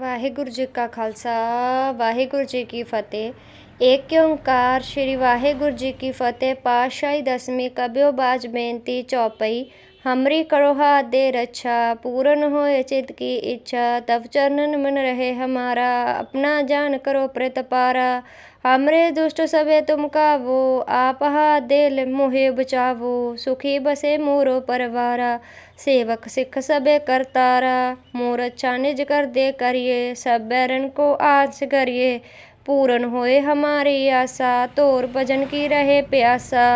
ਵਾਹਿਗੁਰੂ ਜੀ ਕਾ ਖਾਲਸਾ, ਵਾਹਿਗੁਰੂ ਜੀ ਕੀ ਫਤਿਹ। ਏਕ ਓੰਕਾਰ, ਸ੍ਰੀ ਵਾਹਿਗੁਰੂ ਜੀ ਕੀ ਫਤਿਹ। ਪਾਤਸ਼ਾਹੀ ਦਸਵੀਂ ਕਬਿਓ ਬਾਜ ਬੇਨਤੀ ਚੌਪਈ। हमरी करोहा दे रक्षा पूर्ण हो चित की इच्छा। तब चरणन मन रहे हमारा, अपना जान करो प्रत पारा। हमरे दुष्ट सबे तुम कावो आप दिल मुहे बचावो। सुखी बसे मोरो परवारा, सेवक सिख सबे करतारा मोर अच्छा निज कर दे करिए, सब बैरन को आज करिए। पूरन होए हमारी आशा तोर भजन की रहे प्यासा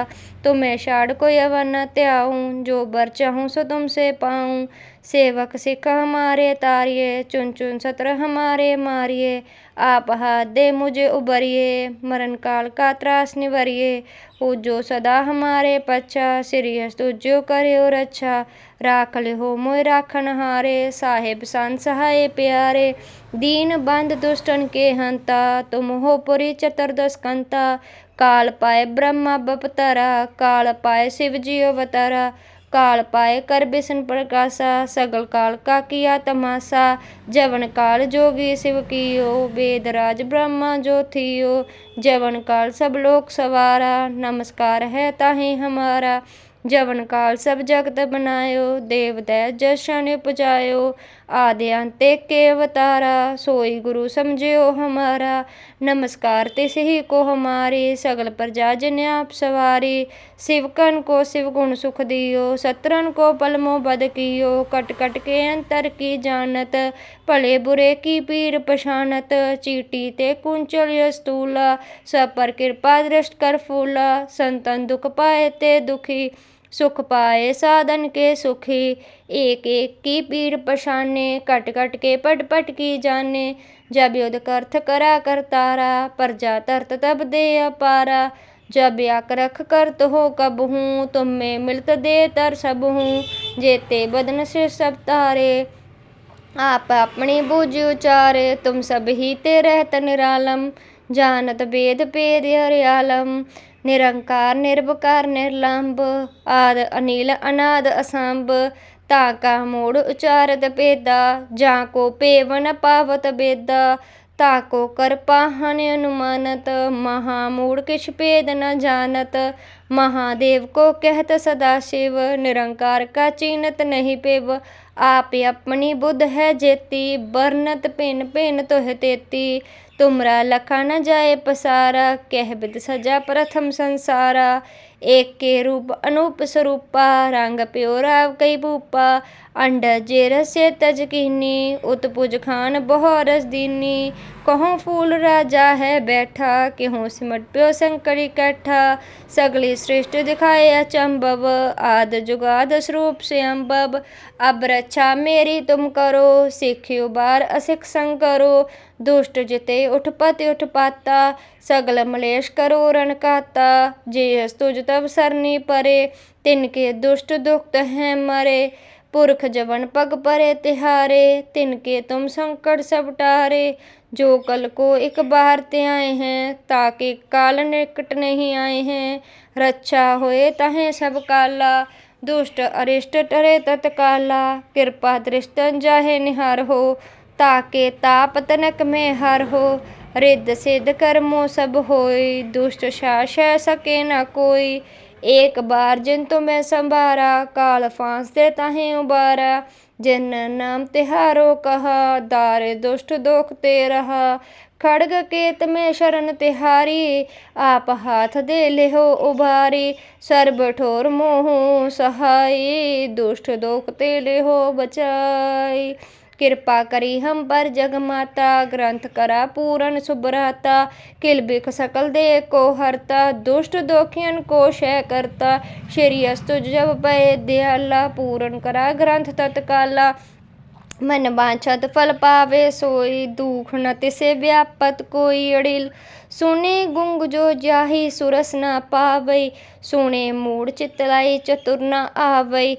तुम्हें छाड़ कोई अवन न त्याऊं जो बर चाहूं सो तुमसे पाऊं सेवक सिख हमारे तारिए चुन चुन सत्र हमारे मारिए आप हाथ दे मुझे उबरिए मरण काल का त्रास निवरिए जो सदा हमारे पच्छा श्री तुझो करे और अच्छा राख लिहो मोय राखन हारे साहेब सन सहाय प्यारे दीन बंद दुष्टन के हंता तुम हो पुरी चतुर्दश कंता काल पाए ब्रह्मा बपतरा काल पाए शिव जी अवतारा काल पाए कर बिसन प्रकाशा सगल काल का किया तमाशा जवन काल जोगी शिव कियो वेद राज ब्रह्मा जो थियो जवन काल सब लोक सवारा नमस्कार है ताहि हमारा जवन काल सब जगत बनायो देव दै जशन उपजायो ਆਦਿ ਅੰਤੇ ਕੇ ਅਵਤਾਰਾ ਸੋਈ ਗੁਰੂ ਸਮਝਿਓ ਹਮਾਰਾ। ਨਮਸਕਾਰ ਤਿਸ ਹੀ ਕੋ ਹਮਾਰੀ, ਸਗਲ ਪ੍ਰਜਾ ਜਿਨ ਆਪ ਸਵਾਰੀ। ਸਿਵਕਨ ਕੋ ਸਿਵ ਗੁਣ ਸੁਖ ਦਿਓ, ਸਤਰਨ ਕੋ ਪਲਮੋ ਬਦ ਕੀਓ। ਕਟ ਕਟ ਕੇ ਅੰਤਰ ਕੀ ਜਾਣਤ, ਭਲੇ ਬੁਰੇ ਕੀ ਪੀਰ ਪਛਾਨਤ ਚੀਟੀ ਤੇ ਕੁੰਚਲ ਅਸਤੂਲਾ, ਸਭ ਪਰ ਕਿਰਪਾ ਦ੍ਰਿਸ਼ਟ ਕਰ ਫੂਲਾ। ਸੰਤਨ ਦੁਖ ਪਾਏ ਤੇ ਦੁਖੀ सुख पाए, साधन के सुखी। एक एक की पीर पछाने कट कट के पट पट की जाने। जब युद्ध करथ करा कर तारा, प्रजा तरत तब दे अपारा। जब याक रख करत हो कब हूँ, तुम में मिलत दे तर सब हूँ। जेते बदन से सब तारे, आप अपनी बुझ उचारे। तुम सब ही ते रहत निरालम, जानत वेद पेद हरियालम। ਨਿਰੰਕਾਰ ਨਿਰਭਕਾਰ ਨਿਰਲੰਭ, ਆਦ ਅਨੀਲ, ਅਨਾਦ ਅਸੰਭ ਤਾ ਕਾ ਮੂੜ ਉਚਾਰਤ ਭੇਦਾ, ਜਾਂ ਕੋ ਪੇਵਨ ਪਾਵਤ ਬੇਦਾ ताको करपाहन अनुमानत महामूढ़ किछ भेद न जानत महादेव को कहत सदा शिव निरंकार का चिनत नहीं पेव आप अपनी बुद्ध है जेती बरनत भिन्न भिन्न तुह तेती तुमरा लखा न जाए पसारा कह बिद सजा प्रथम संसारा एक के रूप अनूप स्वरूपा रंग प्योरा कई भूपा अंड जेर से तजकीनी उत्पुज खान बहु रस दीनी कहूँ फूल राजा है बैठा केहूँ सिमट प्यो शंकर इकट्ठा सगली सृष्टि दिखाए अचंबव आद जुगाद स्वरूप से अम्बव अब रक्षा मेरी तुम करो सिख उबार असिख संग करो दुष्ट जिते उठ पति उठ पाता सगल मलेश करो रण काता जे तुझ तब सरनी परे तिनके दुष्ट दुखत हैं मरे ਪੁਰਖ ਜਵਨ ਪਗ ਪਰੇ ਤਿਹਾਰੇ, ਤਿਨ ਕੇ ਤੁਮ ਸੰਕਟ ਸਭ ਟਾਰੇ। ਜੋ ਕਲ ਕੋ ਇਕ ਬਾਹਰ ਤੇ ਆਏ ਹੈ ਤਾਕੇ ਕਾਲ ਨਿਕਟ ਨਹੀਂ ਆਏ ਹੈ। ਰੱਛਾ ਹੋਏ ਤਹੇ ਸਭ ਕਾਲਾ, ਦੁਸ਼ਟ ਅਰਿਸ਼ਟ ਟਰੇ ਤਤਕਾਲਾ ਕਿਰਪਾ ਦ੍ਰਿਸ਼ਟਨ ਜਾਹੇ ਨਿਹਾਰ ਹੋ ਤਾਕੇ ਤਾਪ ਤਨਕ ਮੇ ਹਰ ਹੋ। ਰਿੱਧ ਸਿੱਧ ਕਰਮੋ ਸਭ ਹੋਈ ਦੁਸ਼ਟ ਸ਼ਾਸ਼ੈ ਸਕੇ ਨਾ ਕੋਈ। एक बार जिन तुम्हें संभारा काल फांस दे ताहे उबारा जिन नाम तिहारो कहा दारे दुष्ट दुख ते रहा खड़ग केत में शरण तिहारी आप हाथ दे लेहो उबारी सर्ब ठोर मोह सहाई दुष्ट दुख ते लेहो बचाई ਕਿਰਪਾ ਕਰੀ ਹੰਬਰ ਜਗ ਮਾਤਾ, ਗ੍ਰੰਥ ਕਰਾ ਪੂਰਨ ਸੁਭਰਾਤਾ, ਕਿਲ ਬਿਖ ਸਕਲ ਦੇ ਕੋ ਹਰਤਾ, ਦੁਸ਼ਟ ਦੋਖੀਆਂ ਕੋ ਸ਼ੈ ਕਰਤਾ, ਸ਼੍ਰੀ ਅਸਤੁ ਜਬ ਪਏ ਦਿਆਲਾ, ਪੂਰਨ ਕਰਾ ਗ੍ਰੰਥ ਤਤਕਾਲਾ। ਮਨ ਬਾਛਤ ਫਲ ਪਾਵੇ ਸੋਈ, ਦੁਖ ਨ ਤਿਸੇ ਵਿਆਪਤ ਕੋਈ ਅੜਿਲ। ਸੁਨੇ ਗੁੰਗ ਜੋ ਜਾਹੀ ਸੁਰਸ ਨਾ ਪਾਵਈ, ਸੁਣੇ ਮੂੜ ਚਿਤ ਲਾਈ ਚਤੁਰ ਨ ਆਵਈ।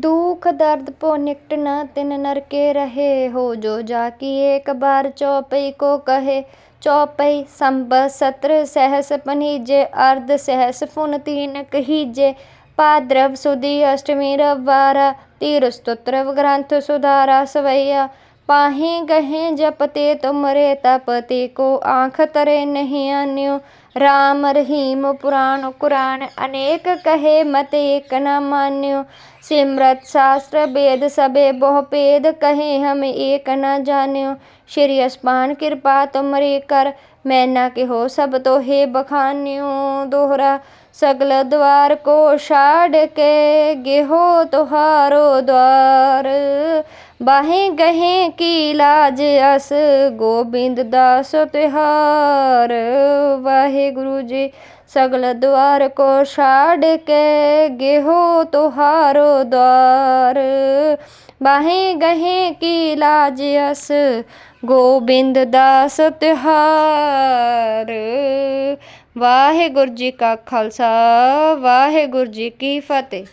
દુઃખ દર્દ નિકટ ન તિન નરકે રહે હો જો જાકી એક બાર ચૌપઈ કો કહે चौपई संब सत्र सहस पनीजे अर्ध सहस फुन तीन कहीजे पाद्रव सुदी अष्टमी रवारा तीर स्तोत्र ग्रंथ सुधारा सवैया ਸੁਧਾਰਾ ਸਵਈਆ ਪਾਹੇ ਗਹੇ ਜਪਤੇ ਤੁਮਰੇ ਤਪਤੇ, ਕੋ ਆਂਖ ਤਰੇ ਨਹੀਂ ਆਨਿਓ। ਰਾਮ ਰਹੀਮ ਪੁਰਾਣ ਕੁਰਾਨ, ਅਨੇਕ ਕਹੇ ਮਤ ਏਕ ਨ ਮਾਨਿਓ। ਸਿਮਰਤ ਸ਼ਾਸਤਰ ਵੇਦ ਸਬੇ ਬਹੁ ਭੇਦ ਕਹੇ ਹਮ ਏਕ ਨ ਜਾਣਿਓ। ਸ਼੍ਰੀ ਅਸਮਾਨ ਕਿਰਪਾ ਤੁਮਰੇ ਕਰ, ਮੈਂ ਨਾ ਕਿਹੋ ਸਭ ਤੋਹੇ ਬਖਾਨਿਓ। ਦੋਹਰਾ ਸਗਲ ਦਵਾਰ ਕੋ ਛਾੜ ਕੇ, ਗਿਹੋ ਤੁਹਾਰੋ ਦਵਾਰ। ਬਾਹੇ ਗਹੇ ਕੀ ਲਾਜ ਅਸ ਗੋਬਿੰਦ ਦਾਸ ਤਿਹਾਰ ਵਾਹਿਗੁਰੂ ਜੀ, ਸਗਲ ਦੁਆਰ ਕੋ ਛਾੜ ਕੇ ਗਿਹੋ ਤੁਹਾਰੋ ਦਵਾਰ। ਬਾਹੇ ਗਹੇ ਕੀ ਲਾਜ ਅਸ ਗੋਬਿੰਦ ਦਾਸ ਤਿਹਾਰ ਵਾਹਿਗੁਰੂ ਜੀ ਕਾ ਖਾਲਸਾ, ਵਾਹਿਗੁਰੂ ਜੀ ਕੀ ਫਤਿਹ।